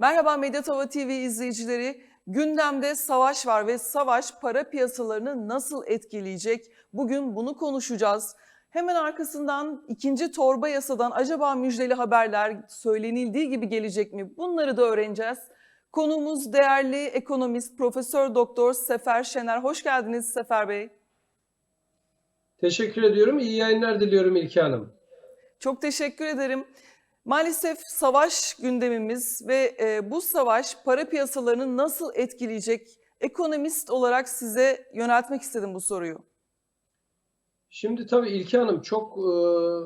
Merhaba Medyatova TV izleyicileri. Gündemde savaş var ve savaş para piyasalarını nasıl etkileyecek? Bugün bunu konuşacağız. Hemen arkasından ikinci torba yasadan acaba müjdeli haberler söylenildiği gibi gelecek mi? Bunları da öğreneceğiz. Konuğumuz değerli ekonomist Profesör Doktor Sefer Şener. Hoş geldiniz Sefer Bey. Teşekkür ediyorum. İyi yayınlar diliyorum İlki Hanım. Çok teşekkür ederim. Maalesef savaş gündemimiz ve e, bu savaş para piyasalarını nasıl etkileyecek? Ekonomist olarak size yöneltmek istedim bu soruyu. Şimdi tabii İlki Hanım çok e,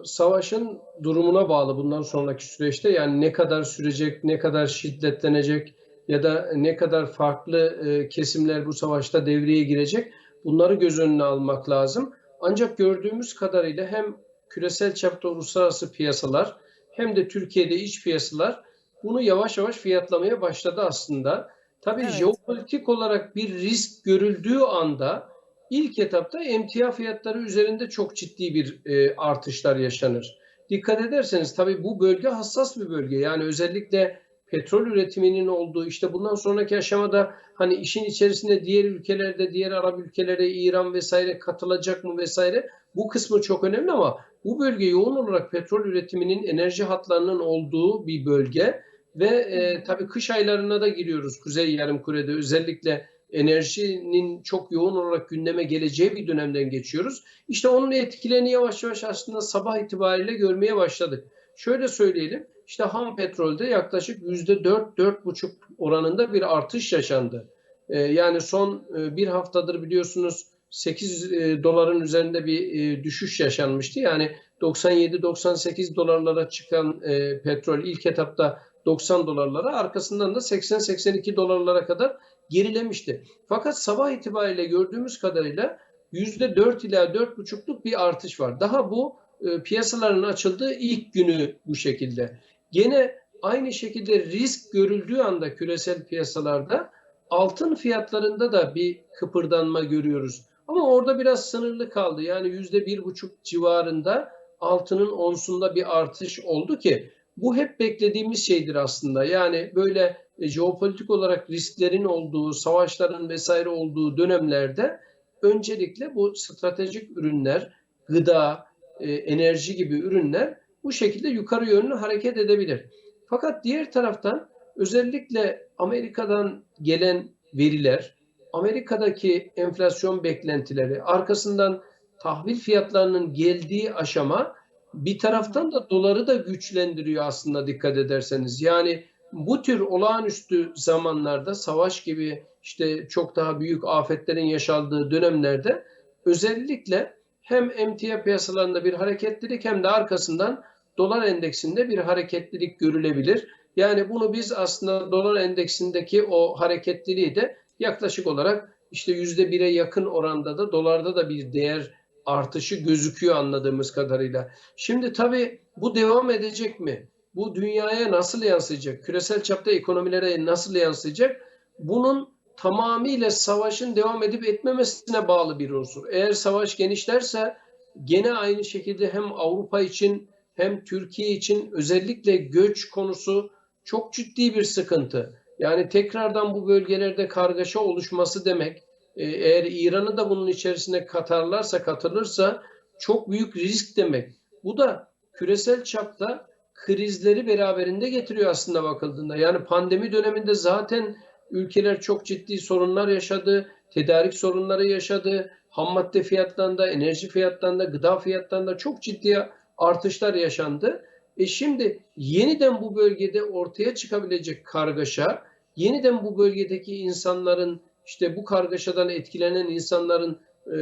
savaşın durumuna bağlı bundan sonraki süreçte. Yani ne kadar sürecek, ne kadar şiddetlenecek ya da ne kadar farklı e, kesimler bu savaşta devreye girecek bunları göz önüne almak lazım. Ancak gördüğümüz kadarıyla hem küresel çapta uluslararası piyasalar hem de Türkiye'de iç piyasalar bunu yavaş yavaş fiyatlamaya başladı aslında. Tabii Evet. jeopolitik olarak bir risk görüldüğü anda ilk etapta emtia fiyatları üzerinde çok ciddi bir e, artışlar yaşanır. Dikkat ederseniz tabii bu bölge hassas bir bölge. Yani özellikle petrol üretiminin olduğu işte bundan sonraki aşamada hani işin içerisinde diğer ülkelerde, diğer Arap ülkelere, İran vesaire katılacak mı vesaire bu kısmı çok önemli ama bu bölge yoğun olarak petrol üretiminin, enerji hatlarının olduğu bir bölge ve e, tabii kış aylarına da giriyoruz Kuzey Yarımküre'de özellikle enerjinin çok yoğun olarak gündeme geleceği bir dönemden geçiyoruz. İşte onun etkilerini yavaş yavaş aslında sabah itibariyle görmeye başladık. Şöyle söyleyelim, işte ham petrolde yaklaşık %4-4,5 oranında bir artış yaşandı. E, yani son e, bir haftadır biliyorsunuz 8 e, doların üzerinde bir e, düşüş yaşanmıştı. Yani 97-98 dolarlara çıkan e, petrol ilk etapta 90 dolarlara arkasından da 80-82 dolarlara kadar gerilemişti. Fakat sabah itibariyle gördüğümüz kadarıyla %4 ila 4,5'luk bir artış var. Daha bu piyasaların açıldığı ilk günü bu şekilde. Gene aynı şekilde risk görüldüğü anda küresel piyasalarda altın fiyatlarında da bir kıpırdanma görüyoruz. Ama orada biraz sınırlı kaldı. Yani yüzde bir buçuk civarında altının onsunda bir artış oldu ki bu hep beklediğimiz şeydir aslında. Yani böyle e, jeopolitik olarak risklerin olduğu, savaşların vesaire olduğu dönemlerde öncelikle bu stratejik ürünler, gıda, e, enerji gibi ürünler bu şekilde yukarı yönlü hareket edebilir. Fakat diğer taraftan özellikle Amerika'dan gelen veriler, Amerika'daki enflasyon beklentileri, arkasından tahvil fiyatlarının geldiği aşama bir taraftan da doları da güçlendiriyor aslında dikkat ederseniz. Yani bu tür olağanüstü zamanlarda savaş gibi işte çok daha büyük afetlerin yaşandığı dönemlerde özellikle hem emtia piyasalarında bir hareketlilik hem de arkasından dolar endeksinde bir hareketlilik görülebilir. Yani bunu biz aslında dolar endeksindeki o hareketliliği de yaklaşık olarak işte yüzde bire yakın oranda da dolarda da bir değer artışı gözüküyor anladığımız kadarıyla. Şimdi tabii bu devam edecek mi? Bu dünyaya nasıl yansıyacak? Küresel çapta ekonomilere nasıl yansıyacak? Bunun tamamıyla savaşın devam edip etmemesine bağlı bir unsur. Eğer savaş genişlerse gene aynı şekilde hem Avrupa için hem Türkiye için özellikle göç konusu çok ciddi bir sıkıntı. Yani tekrardan bu bölgelerde kargaşa oluşması demek, e, eğer İran'ı da bunun içerisine katarlarsa, katılırsa çok büyük risk demek. Bu da küresel çapta krizleri beraberinde getiriyor aslında bakıldığında. Yani pandemi döneminde zaten ülkeler çok ciddi sorunlar yaşadı, tedarik sorunları yaşadı, ham madde fiyatlarında, enerji fiyatlarında, gıda fiyatlarında çok ciddi artışlar yaşandı. E şimdi yeniden bu bölgede ortaya çıkabilecek kargaşa, yeniden bu bölgedeki insanların işte bu kargaşadan etkilenen insanların e,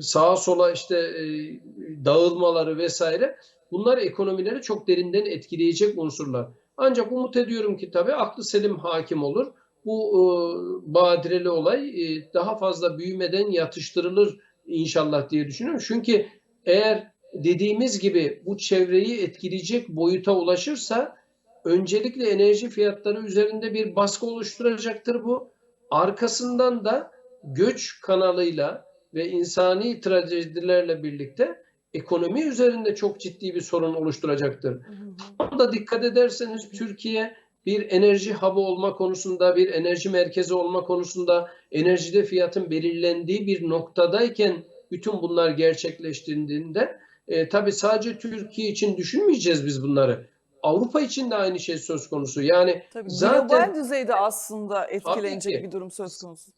sağa sola işte e, dağılmaları vesaire bunlar ekonomileri çok derinden etkileyecek unsurlar. Ancak umut ediyorum ki tabii aklı selim hakim olur. Bu e, badireli olay daha fazla büyümeden yatıştırılır inşallah diye düşünüyorum. Çünkü eğer dediğimiz gibi bu çevreyi etkileyecek boyuta ulaşırsa öncelikle enerji fiyatları üzerinde bir baskı oluşturacaktır bu. Arkasından da göç kanalıyla ve insani trajedilerle birlikte ekonomi üzerinde çok ciddi bir sorun oluşturacaktır. Tam da dikkat ederseniz Türkiye bir enerji hub'ı olma konusunda, bir enerji merkezi olma konusunda, enerjide fiyatın belirlendiği bir noktadayken bütün bunlar gerçekleştiğinde e, tabii sadece Türkiye için düşünmeyeceğiz biz bunları. Avrupa için de aynı şey söz konusu. Yani Tabii zaten global düzeyde aslında etkilenecek ki. bir durum söz konusu.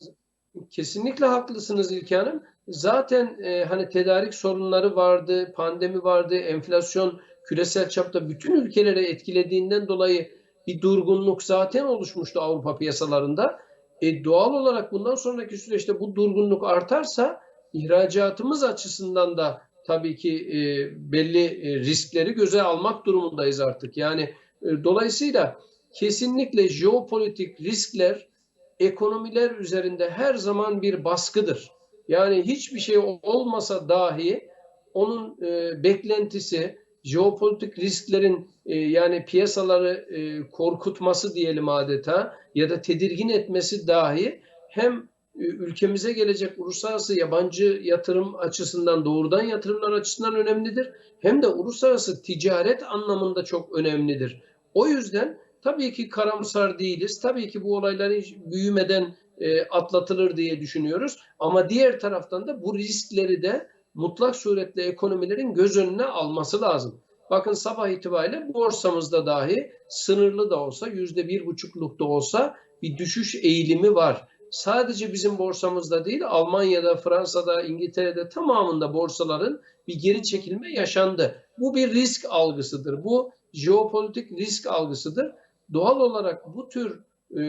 Kesinlikle haklısınız İlke Hanım. Zaten e, hani tedarik sorunları vardı, pandemi vardı, enflasyon küresel çapta bütün ülkeleri etkilediğinden dolayı bir durgunluk zaten oluşmuştu Avrupa piyasalarında. E, doğal olarak bundan sonraki süreçte bu durgunluk artarsa ihracatımız açısından da tabii ki e, belli e, riskleri göze almak durumundayız artık. Yani e, dolayısıyla kesinlikle jeopolitik riskler ekonomiler üzerinde her zaman bir baskıdır. Yani hiçbir şey olmasa dahi onun e, beklentisi, jeopolitik risklerin e, yani piyasaları e, korkutması diyelim adeta ya da tedirgin etmesi dahi hem ülkemize gelecek uluslararası yabancı yatırım açısından doğrudan yatırımlar açısından önemlidir. Hem de uluslararası ticaret anlamında çok önemlidir. O yüzden tabii ki karamsar değiliz. Tabii ki bu olaylar hiç büyümeden e, atlatılır diye düşünüyoruz. Ama diğer taraftan da bu riskleri de mutlak suretle ekonomilerin göz önüne alması lazım. Bakın sabah itibariyle borsamızda dahi sınırlı da olsa yüzde bir buçukluk da olsa bir düşüş eğilimi var. Sadece bizim borsamızda değil Almanya'da, Fransa'da, İngiltere'de tamamında borsaların bir geri çekilme yaşandı. Bu bir risk algısıdır. Bu jeopolitik risk algısıdır. Doğal olarak bu tür e,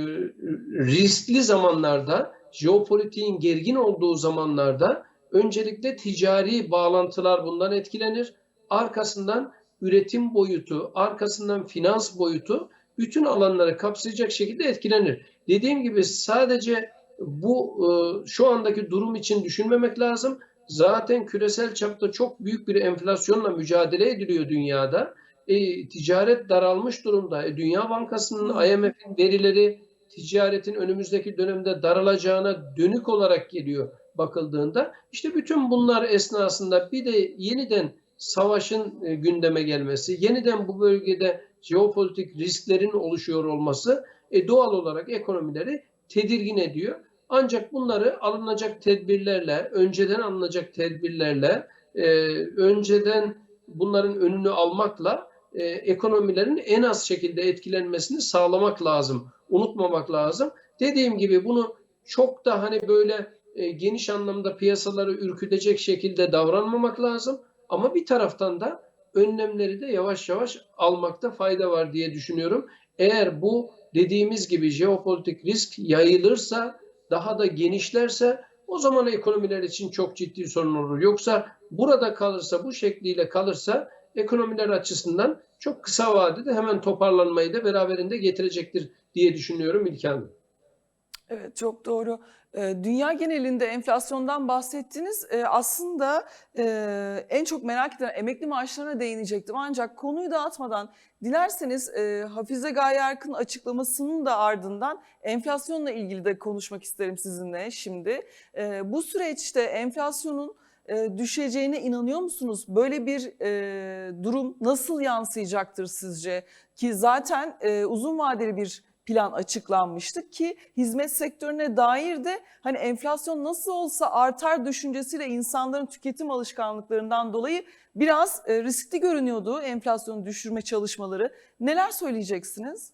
riskli zamanlarda, jeopolitiğin gergin olduğu zamanlarda öncelikle ticari bağlantılar bundan etkilenir. Arkasından üretim boyutu, arkasından finans boyutu bütün alanları kapsayacak şekilde etkilenir. Dediğim gibi sadece bu e, şu andaki durum için düşünmemek lazım. Zaten küresel çapta çok büyük bir enflasyonla mücadele ediliyor dünyada. E, ticaret daralmış durumda. E, Dünya Bankası'nın, IMF'in verileri ticaretin önümüzdeki dönemde daralacağına dönük olarak geliyor bakıldığında. İşte bütün bunlar esnasında bir de yeniden savaşın e, gündeme gelmesi, yeniden bu bölgede jeopolitik risklerin oluşuyor olması e, doğal olarak ekonomileri tedirgin ediyor. Ancak bunları alınacak tedbirlerle, önceden alınacak tedbirlerle, e, önceden bunların önünü almakla e, ekonomilerin en az şekilde etkilenmesini sağlamak lazım. Unutmamak lazım. Dediğim gibi bunu çok da hani böyle e, geniş anlamda piyasaları ürkütecek şekilde davranmamak lazım. Ama bir taraftan da önlemleri de yavaş yavaş almakta fayda var diye düşünüyorum. Eğer bu dediğimiz gibi jeopolitik risk yayılırsa, daha da genişlerse o zaman ekonomiler için çok ciddi sorun olur. Yoksa burada kalırsa, bu şekliyle kalırsa ekonomiler açısından çok kısa vadede hemen toparlanmayı da beraberinde getirecektir diye düşünüyorum İlker Hanım. Evet çok doğru. Ee, Dünya genelinde enflasyondan bahsettiniz. Ee, Aslında e, en çok merak edilen emekli maaşlarına değinecektim. Ancak konuyu dağıtmadan dilerseniz e, Hafize Gaye Erkın açıklamasının da ardından enflasyonla ilgili de konuşmak isterim sizinle şimdi. Ee, Bu süreçte enflasyonun e, düşeceğine inanıyor musunuz? Böyle bir durum nasıl yansıyacaktır sizce? Ki zaten uzun vadeli bir plan açıklanmıştı ki hizmet sektörüne dair de hani enflasyon nasıl olsa artar düşüncesiyle insanların tüketim alışkanlıklarından dolayı biraz e, riskli görünüyordu enflasyonu düşürme çalışmaları. Neler söyleyeceksiniz?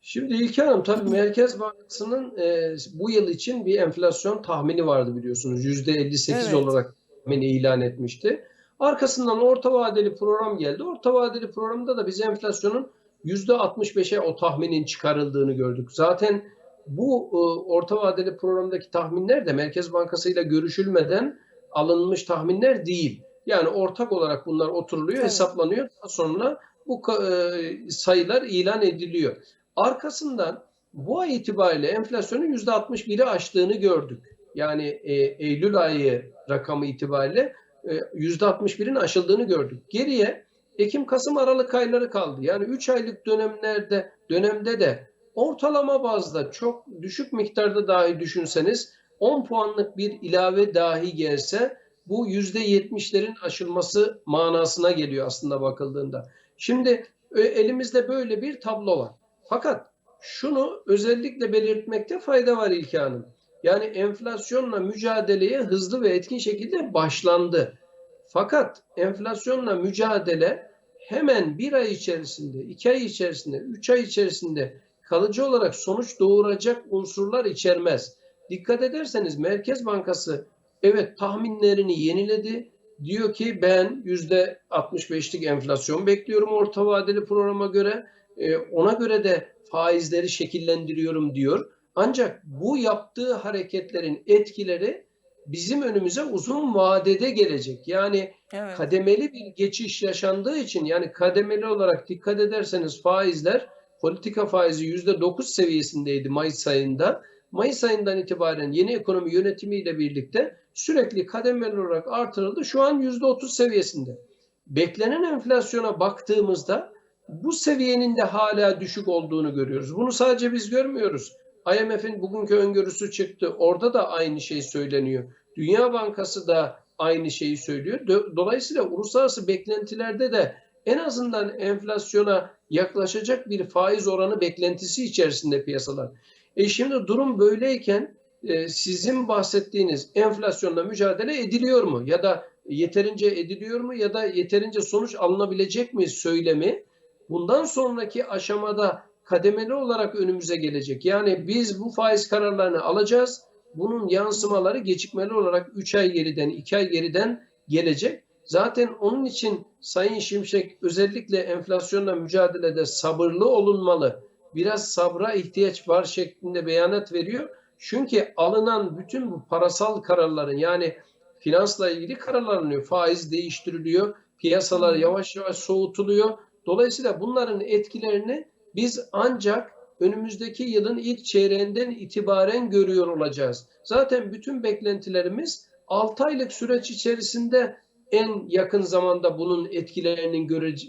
Şimdi İlker Hanım tabii Merkez Bankası'nın e, bu yıl için bir enflasyon tahmini vardı biliyorsunuz. %58 Evet. olarak tahmini ilan etmişti. Arkasından orta vadeli program geldi. Orta vadeli programda da biz enflasyonun %65'e o tahminin çıkarıldığını gördük. Zaten bu e, orta vadeli programdaki tahminler de Merkez Bankası ile görüşülmeden alınmış tahminler değil. Yani ortak olarak bunlar oturuluyor, Evet. hesaplanıyor. Daha sonra bu e, sayılar ilan ediliyor. Arkasından bu ay itibariyle enflasyonun %61'i aştığını gördük. Yani e, Eylül ayı rakamı itibariyle e, %61'in aşıldığını gördük. Geriye Ekim, Kasım, Aralık ayları kaldı. Yani 3 aylık dönemlerde dönemde de ortalama bazda çok düşük miktarda dahi düşünseniz 10 puanlık bir ilave dahi gelse bu %70'lerin aşılması manasına geliyor aslında bakıldığında. Şimdi E, Elimizde böyle bir tablo var. Fakat şunu özellikle belirtmekte fayda var İlke. Yani enflasyonla mücadeleye hızlı ve etkin şekilde başlandı. Fakat enflasyonla mücadele hemen bir ay içerisinde, iki ay içerisinde, üç ay içerisinde kalıcı olarak sonuç doğuracak unsurlar içermez. Dikkat ederseniz Merkez Bankası evet tahminlerini yeniledi. Diyor ki ben yüzde 65'lik enflasyon bekliyorum orta vadeli programa göre. E, ona göre de faizleri şekillendiriyorum diyor. Ancak bu yaptığı hareketlerin etkileri bizim önümüze uzun vadede gelecek. Yani Evet. kademeli bir geçiş yaşandığı için yani kademeli olarak dikkat ederseniz faizler politika faizi %9 seviyesindeydi Mayıs ayında. Mayıs ayından itibaren yeni ekonomi yönetimiyle birlikte sürekli kademeli olarak artırıldı. Şu an %30 seviyesinde. Beklenen enflasyona baktığımızda bu seviyenin de hala düşük olduğunu görüyoruz. Bunu sadece biz görmüyoruz. IMF'in bugünkü öngörüsü çıktı. Orada da aynı şey söyleniyor. Dünya Bankası da aynı şeyi söylüyor. Do- Dolayısıyla uluslararası beklentilerde de en azından enflasyona yaklaşacak bir faiz oranı beklentisi içerisinde piyasalar. E şimdi durum böyleyken e, sizin bahsettiğiniz enflasyonla mücadele ediliyor mu? Ya da yeterince ediliyor mu? Ya da yeterince sonuç alınabilecek mi söylemi bundan sonraki aşamada kademeli olarak önümüze gelecek. Yani biz bu faiz kararlarını alacağız. Bunun yansımaları gecikmeli olarak 3 ay geriden, 2 ay geriden gelecek. Zaten onun için Sayın Şimşek özellikle enflasyonla mücadelede sabırlı olunmalı. Biraz sabra ihtiyaç var şeklinde beyanat veriyor. Çünkü alınan bütün bu parasal kararların yani finansla ilgili kararlar alınıyor. Faiz değiştiriliyor. Piyasalar yavaş yavaş soğutuluyor. Dolayısıyla bunların etkilerini biz ancak önümüzdeki yılın ilk çeyreğinden itibaren görüyor olacağız. Zaten bütün beklentilerimiz 6 aylık süreç içerisinde en yakın zamanda bunun etkilerinin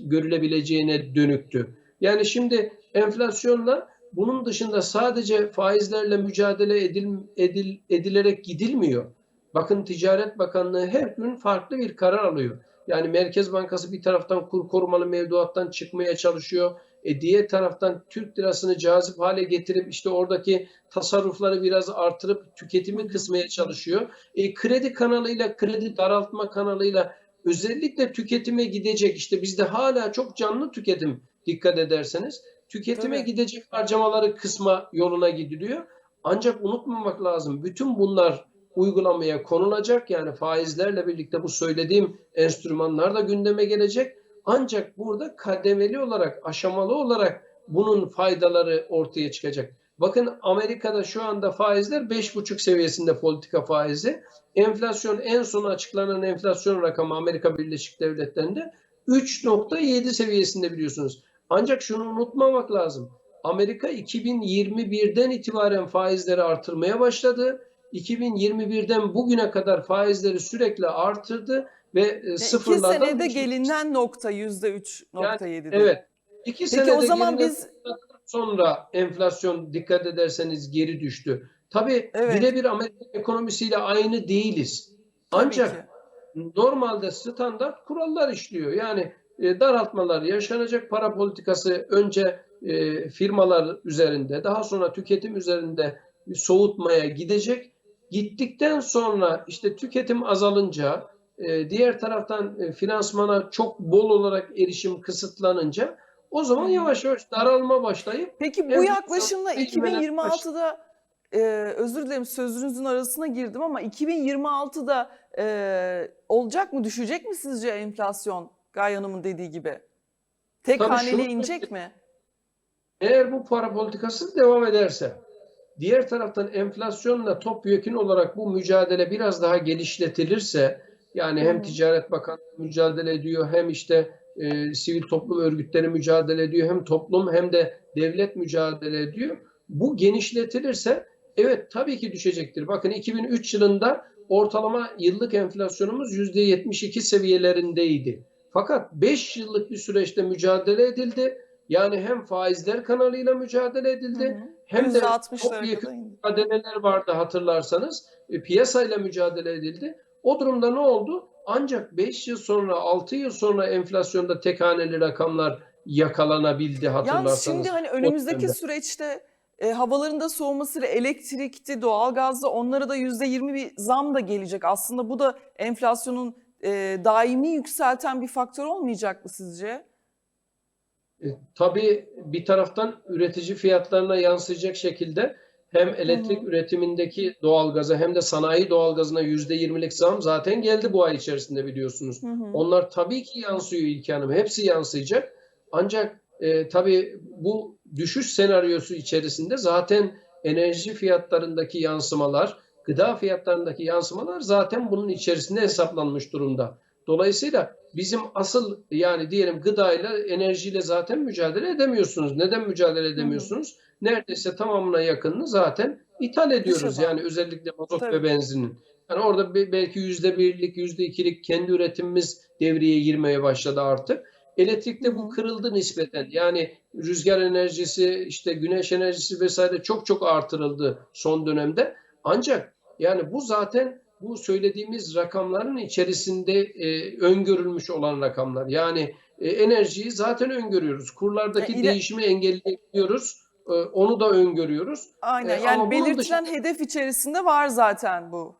görülebileceğine dönüktü. Yani şimdi enflasyonla bunun dışında sadece faizlerle mücadele edil, edil, edilerek gidilmiyor. Bakın Ticaret Bakanlığı her gün farklı bir karar alıyor. Yani Merkez Bankası bir taraftan kur korumalı mevduattan çıkmaya çalışıyor. E diğer taraftan Türk lirasını cazip hale getirip işte oradaki tasarrufları biraz artırıp tüketimi kısmaya çalışıyor. E, kredi kanalıyla, kredi daraltma kanalıyla özellikle tüketime gidecek işte bizde hala çok canlı tüketim dikkat ederseniz. Tüketime Tabii. gidecek harcamaları kısma yoluna gidiliyor. Ancak unutmamak lazım. Bütün bunlar uygulamaya konulacak. Yani faizlerle birlikte bu söylediğim enstrümanlar da gündeme gelecek. Ancak burada kademeli olarak, aşamalı olarak bunun faydaları ortaya çıkacak. Bakın Amerika'da şu anda faizler 5,5 seviyesinde politika faizi. Enflasyon en son açıklanan enflasyon rakamı Amerika Birleşik Devletleri'nde 3.7 seviyesinde biliyorsunuz. Ancak şunu unutmamak lazım. Amerika 2021'den itibaren faizleri artırmaya başladı. 2021'den bugüne kadar faizleri sürekli artırdı ve e, Ya iki sıfırlardan senede gelinen nokta yüzde üç nokta yedi. Evet. İki Peki senede o zaman biz sonra enflasyon dikkat ederseniz geri düştü. Tabii Evet. birebir Amerika ekonomisiyle aynı değiliz. tabii Ancak ki. normalde standart kurallar işliyor. Yani e, daraltmalar yaşanacak para politikası önce e, firmalar üzerinde daha sonra tüketim üzerinde soğutmaya gidecek. Gittikten sonra işte tüketim azalınca diğer taraftan e, finansmana çok bol olarak erişim kısıtlanınca o zaman yavaş yavaş daralma başlayıp Peki bu yaklaşımla eğilmene 2026'da e, özür dilerim sözünüzün arasına girdim ama 2026'da e, olacak mı düşecek mi sizce enflasyon Gaye Hanım'ın dediği gibi? Tek Tabii haneli inecek mi? Eğer bu para politikası devam ederse, diğer taraftan enflasyonla topyekun olarak bu mücadele biraz daha geliştirilirse, yani hem. Ticaret Bakanlığı mücadele ediyor, hem işte e, sivil toplum örgütleri mücadele ediyor, hem toplum hem de devlet mücadele ediyor. Bu genişletilirse, evet tabii ki düşecektir. Bakın 2003 yılında ortalama yıllık enflasyonumuz %72 seviyelerindeydi. Fakat 5 yıllık bir süreçte mücadele edildi. Yani hem faizler kanalıyla mücadele edildi Hı hı. hem de %60'lara topyekun mücadeleler vardı hatırlarsanız. E, piyasayla mücadele edildi. O durumda ne oldu? Ancak 5 yıl sonra, 6 yıl sonra enflasyonda tek haneli rakamlar yakalanabildi hatırlarsanız. Yalnız şimdi hani önümüzdeki süreçte e, havaların da soğumasıyla elektrikti, doğalgazda onlara da %20 bir zam da gelecek. Aslında bu da enflasyonun e, daimi yükselten bir faktör olmayacak mı sizce? E, tabii bir taraftan üretici fiyatlarına yansıyacak şekilde hem elektrik hı. üretimindeki doğalgaza hem de sanayi doğalgazına %20'lik zam zaten geldi bu ay içerisinde biliyorsunuz. Hı hı. Onlar tabii ki yansıyor İlki Hanım. Hepsi yansıyacak. Ancak e, tabii bu düşüş senaryosu içerisinde zaten enerji fiyatlarındaki yansımalar, gıda fiyatlarındaki yansımalar zaten bunun içerisinde hesaplanmış durumda. Dolayısıyla bizim asıl yani diyelim gıdayla, enerjiyle zaten mücadele edemiyorsunuz. Neden mücadele edemiyorsunuz? Neredeyse tamamına yakınını zaten ithal ediyoruz. Yani özellikle mazot Tabii. ve benzinin. Yani orada be- belki yüzde birlik, yüzde ikilik kendi üretimimiz devreye girmeye başladı artık. Elektrikte bu kırıldı nispeten. Yani rüzgar enerjisi, işte güneş enerjisi vesaire çok çok artırıldı son dönemde. Ancak yani bu zaten bu söylediğimiz rakamların içerisinde e, öngörülmüş olan rakamlar. Yani e, enerjiyi zaten öngörüyoruz. Kurlardaki Ya ile- değişimi engelleyebiliyoruz. E, onu da öngörüyoruz. Aynen E, yani ama belirtilen dışında- hedef içerisinde var zaten bu.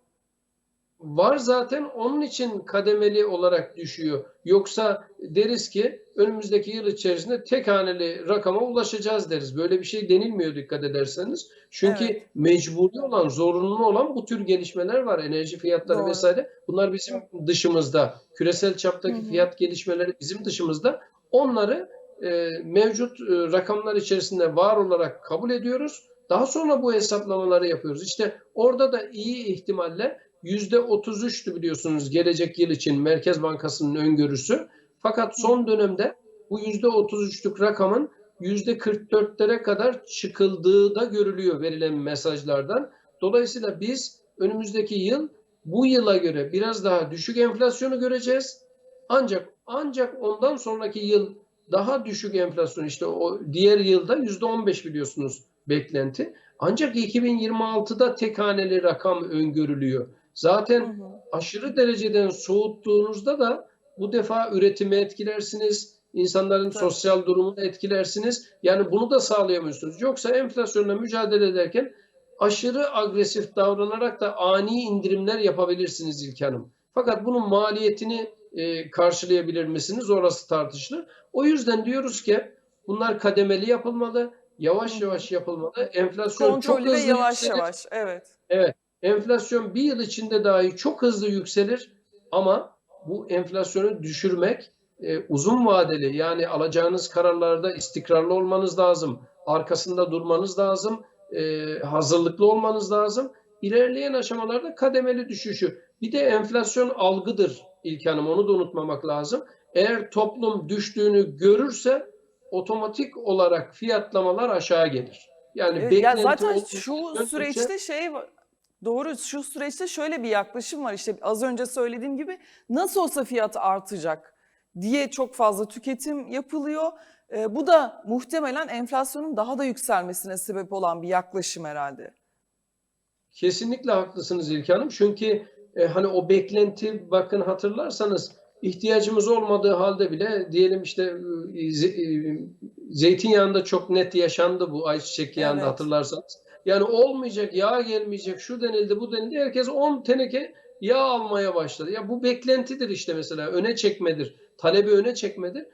Var zaten onun için kademeli olarak düşüyor. Yoksa deriz ki önümüzdeki yıl içerisinde tek haneli rakama ulaşacağız deriz. Böyle bir şey denilmiyor dikkat ederseniz. Çünkü Evet. mecburi olan, zorunlu olan bu tür gelişmeler var. Enerji fiyatları Doğru. vesaire. Bunlar bizim dışımızda. Küresel çaptaki Hı hı. fiyat gelişmeleri bizim dışımızda. Onları e, mevcut e, rakamlar içerisinde var olarak kabul ediyoruz. Daha sonra bu hesaplamaları yapıyoruz. İşte orada da iyi ihtimalle %33'tü biliyorsunuz gelecek yıl için Merkez Bankası'nın öngörüsü. Fakat son dönemde bu %33'lük rakamın %44'lere kadar çıkıldığı da görülüyor verilen mesajlardan. Dolayısıyla biz önümüzdeki yıl bu yıla göre biraz daha düşük enflasyonu göreceğiz. Ancak ancak ondan sonraki yıl daha düşük enflasyon işte o diğer yılda %15 biliyorsunuz beklenti. Ancak 2026'da tek haneli rakam öngörülüyor. Zaten hı. aşırı dereceden soğuttuğunuzda da bu defa üretimi etkilersiniz, insanların Tabii. sosyal durumunu etkilersiniz. Yani bunu da sağlayamıyorsunuz. Yoksa enflasyonla mücadele ederken aşırı agresif davranarak da ani indirimler yapabilirsiniz İlk Hanım. Fakat bunun maliyetini e, karşılayabilir misiniz? Orası tartışılır. O yüzden diyoruz ki bunlar kademeli yapılmalı, yavaş yavaş yapılmalı. Enflasyon çok Kontrollü ve hızlı yavaş yükselir. yavaş. Evet. Evet, enflasyon bir yıl içinde dahi çok hızlı yükselir ama bu enflasyonu düşürmek e, uzun vadeli yani alacağınız kararlarda istikrarlı olmanız lazım, arkasında durmanız lazım, e, hazırlıklı olmanız lazım. İlerleyen aşamalarda kademeli düşüşü. Bir de enflasyon algıdır İlk Hanım onu da unutmamak lazım. Eğer toplum düştüğünü görürse otomatik olarak fiyatlamalar aşağı gelir. Yani Evet, ya zaten şu süreçte şey doğru şu süreçte şöyle bir yaklaşım var işte az önce söylediğim gibi nasıl olsa fiyat artacak diye çok fazla tüketim yapılıyor. Ee, bu da muhtemelen enflasyonun daha da yükselmesine sebep olan bir yaklaşım herhalde. Kesinlikle haklısınız İlke Hanım. Çünkü e, hani o beklenti bakın hatırlarsanız ihtiyacımız olmadığı halde bile diyelim işte e, e, zeytinyağında çok net yaşandı bu ayçiçek yağında Evet. hatırlarsanız. Yani olmayacak, yağ gelmeyecek, şu denildi, bu denildi. Herkes 10 teneke yağ almaya başladı. Ya bu beklentidir işte mesela öne çekmedir. Talebi öne çekmedir.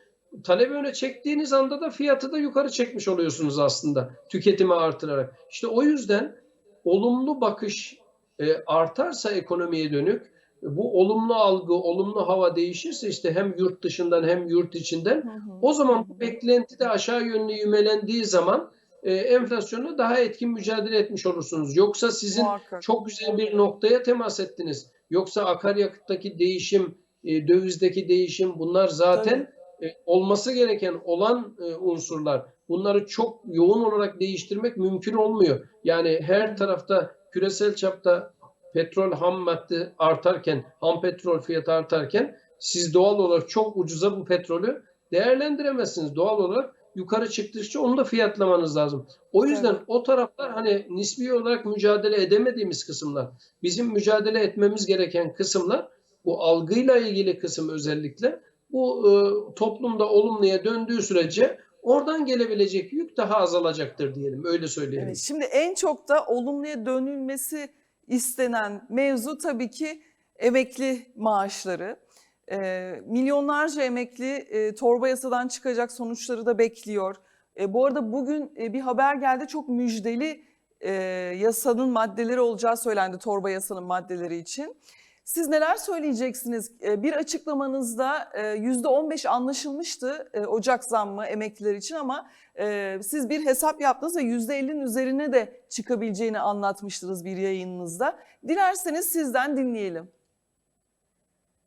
Talebi öne çektiğiniz anda da fiyatı da yukarı çekmiş oluyorsunuz aslında tüketimi artırarak. İşte o yüzden olumlu bakış artarsa ekonomiye dönük bu olumlu algı, olumlu hava değişirse işte hem yurt dışından hem yurt içinden Hı hı. o zaman bu beklenti de aşağı yönlü yümelendiği zaman e, enflasyonla daha etkin mücadele etmiş olursunuz. Yoksa sizin Muhakkak. çok güzel bir noktaya temas ettiniz. Yoksa akaryakıttaki değişim, e, dövizdeki değişim bunlar zaten e, olması gereken olan e, unsurlar. Bunları çok yoğun olarak değiştirmek mümkün olmuyor. Yani her tarafta küresel çapta petrol ham madde artarken, ham petrol fiyatı artarken siz doğal olarak çok ucuza bu petrolü değerlendiremezsiniz. Doğal olarak yukarı çıktıkça onu da fiyatlamanız lazım. O yüzden Evet. o taraflar hani nispi olarak mücadele edemediğimiz kısımlar. Bizim mücadele etmemiz gereken kısımlar bu algıyla ilgili kısım özellikle bu e, toplumda olumluya döndüğü sürece oradan gelebilecek yük daha azalacaktır diyelim. Öyle söyleyelim. Evet, şimdi en çok da olumluya dönülmesi istenen mevzu tabii ki emekli maaşları. Ee, milyonlarca emekli e, torba yasadan çıkacak sonuçları da bekliyor. E, bu arada bugün e, bir haber geldi çok müjdeli e, yasanın maddeleri olacağı söylendi torba yasanın maddeleri için. Siz neler söyleyeceksiniz? E, Bir açıklamanızda e, %15 anlaşılmıştı e, Ocak zammı emekliler için ama e, siz bir hesap yaptınız ve %50'nin üzerine de çıkabileceğini anlatmıştınız bir yayınınızda. Dilerseniz sizden dinleyelim.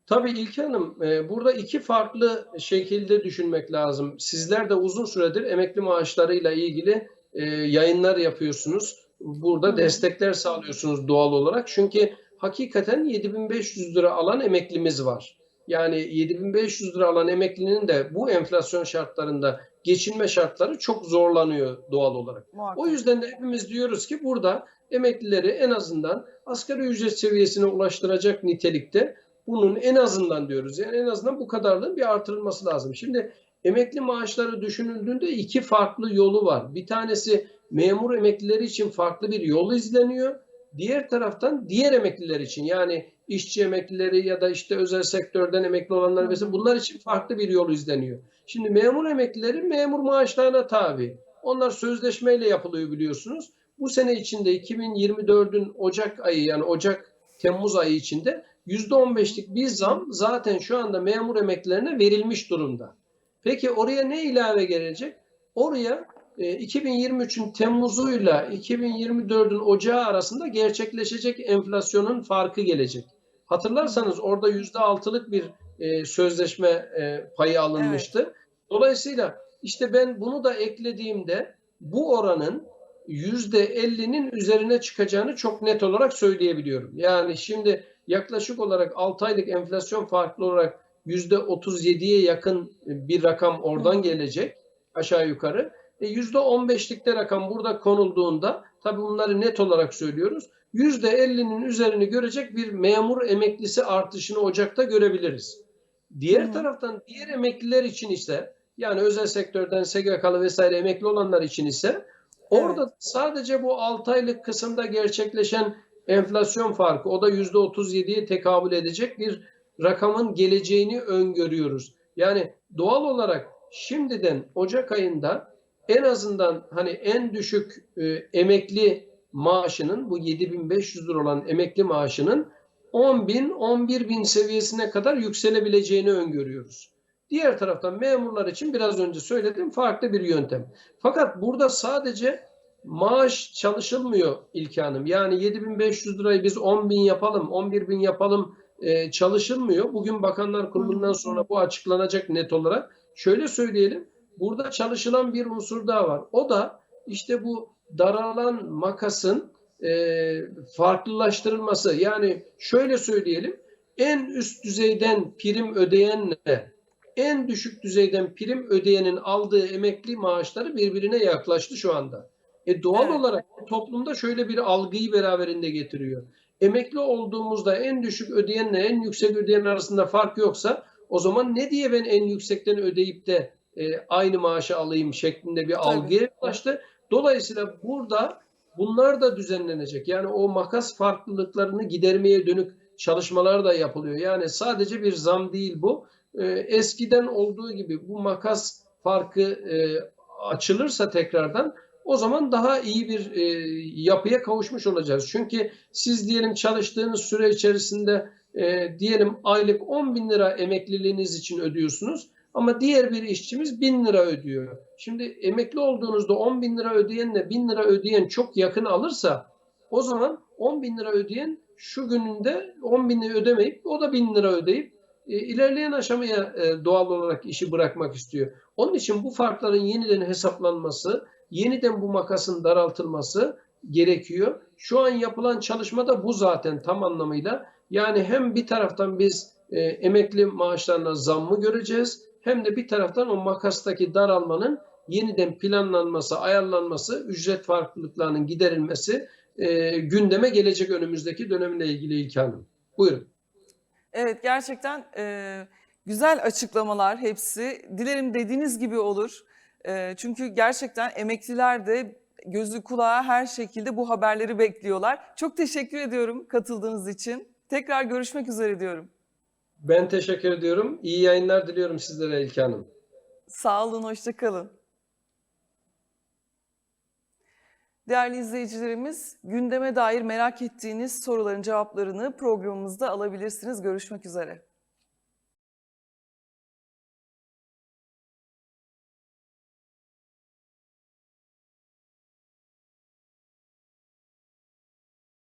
Tabii İlke Hanım, e, burada iki farklı şekilde düşünmek lazım. Sizler de uzun süredir emekli maaşlarıyla ilgili e, yayınlar yapıyorsunuz. Burada destekler sağlıyorsunuz doğal olarak. Çünkü hakikaten 7500 lira alan emeklimiz var. Yani 7500 lira alan emeklinin de bu enflasyon şartlarında geçinme şartları çok zorlanıyor doğal olarak. Muhakkak. O yüzden de hepimiz diyoruz ki burada emeklileri en azından asgari ücret seviyesine ulaştıracak nitelikte bunun en azından diyoruz. Yani en azından bu kadarlığın bir artırılması lazım. Şimdi emekli maaşları düşünüldüğünde iki farklı yolu var. Bir tanesi memur emeklileri için farklı bir yol izleniyor. Diğer taraftan diğer emekliler için yani işçi emeklileri ya da işte özel sektörden emekli olanlar vesaire bunlar için farklı bir yol izleniyor. Şimdi memur emeklileri memur maaşlarına tabi. Onlar sözleşmeyle yapılıyor biliyorsunuz. Bu sene içinde 2024'ün Ocak ayı yani Ocak Temmuz ayı içinde %15'lik bir zam zaten şu anda memur emeklilerine verilmiş durumda. Peki oraya ne ilave gelecek? Oraya 2023'ün Temmuz'uyla 2024'ün Ocağı arasında gerçekleşecek enflasyonun farkı gelecek. Hatırlarsanız orada %6'lık bir e, sözleşme e, payı alınmıştı. Dolayısıyla işte ben bunu da eklediğimde bu oranın %50'nin üzerine çıkacağını çok net olarak söyleyebiliyorum. Yani şimdi yaklaşık olarak 6 aylık enflasyon farklı olarak %37'ye yakın bir rakam oradan gelecek aşağı yukarı. E %15'likte rakam burada konulduğunda tabii bunları net olarak söylüyoruz. %50'nin üzerini görecek bir memur emeklisi artışını Ocak'ta görebiliriz. Diğer Hı. taraftan diğer emekliler için ise yani özel sektörden SGK'lı vesaire emekli olanlar için ise orada sadece bu 6 aylık kısımda gerçekleşen enflasyon farkı o da %37'ye tekabül edecek bir rakamın geleceğini öngörüyoruz. Yani doğal olarak şimdiden Ocak ayında en azından hani en düşük e, emekli maaşının bu 7500 lira olan emekli maaşının 10 bin 11 bin seviyesine kadar yükselebileceğini öngörüyoruz. Diğer taraftan memurlar için biraz önce söyledim farklı bir yöntem. Fakat burada sadece maaş çalışılmıyor İlke Hanım. Yani 7500 lirayı biz 10 bin yapalım, 11 bin yapalım e, çalışılmıyor. Bugün Bakanlar Kurulu'ndan sonra bu açıklanacak net olarak. Şöyle söyleyelim, burada çalışılan bir unsur daha var. O da işte bu daralan makasın e, farklılaştırılması. Yani şöyle söyleyelim, en üst düzeyden prim ödeyenle en düşük düzeyden prim ödeyenin aldığı emekli maaşları birbirine yaklaştı şu anda. E doğal Evet. olarak toplumda şöyle bir algıyı beraberinde getiriyor. Emekli olduğumuzda en düşük ödeyenle en yüksek ödeyen arasında fark yoksa o zaman ne diye ben en yüksekten ödeyip de e, aynı maaşı alayım şeklinde bir algıya yaklaştı. Dolayısıyla burada bunlar da düzenlenecek. Yani o makas farklılıklarını gidermeye dönük çalışmalar da yapılıyor. Yani sadece bir zam değil bu. E, eskiden olduğu gibi bu makas farkı e, açılırsa tekrardan o zaman daha iyi bir e, yapıya kavuşmuş olacağız. Çünkü siz diyelim çalıştığınız süre içerisinde e, diyelim aylık 10 bin lira emekliliğiniz için ödüyorsunuz ama diğer bir işçimiz 1000 lira ödüyor. Şimdi emekli olduğunuzda 10 bin lira ödeyenle 1000 lira ödeyen çok yakın alırsa o zaman 10 bin lira ödeyen şu gününde 10 bini ödemeyip o da 1000 lira ödeyip e, ilerleyen aşamaya e, doğal olarak işi bırakmak istiyor. Onun için bu farkların yeniden hesaplanması, yeniden bu makasın daraltılması gerekiyor. Şu an yapılan çalışma da bu zaten tam anlamıyla. Yani hem bir taraftan biz e, emekli maaşlarına zammı göreceğiz, hem de bir taraftan o makastaki daralmanın yeniden planlanması, ayarlanması, ücret farklılıklarının giderilmesi e, gündeme gelecek önümüzdeki dönemle ilgili İlke Hanım. Buyurun. Evet gerçekten e, Güzel açıklamalar hepsi. Dilerim dediğiniz gibi olur. Ee, çünkü gerçekten emekliler de gözü kulağı her şekilde bu haberleri bekliyorlar. Çok teşekkür ediyorum katıldığınız için. Tekrar görüşmek üzere diyorum. Ben teşekkür ediyorum. İyi yayınlar diliyorum sizlere İlke Hanım. Sağ olun, hoşça kalın. Değerli izleyicilerimiz, gündeme dair merak ettiğiniz soruların cevaplarını programımızda alabilirsiniz. Görüşmek üzere.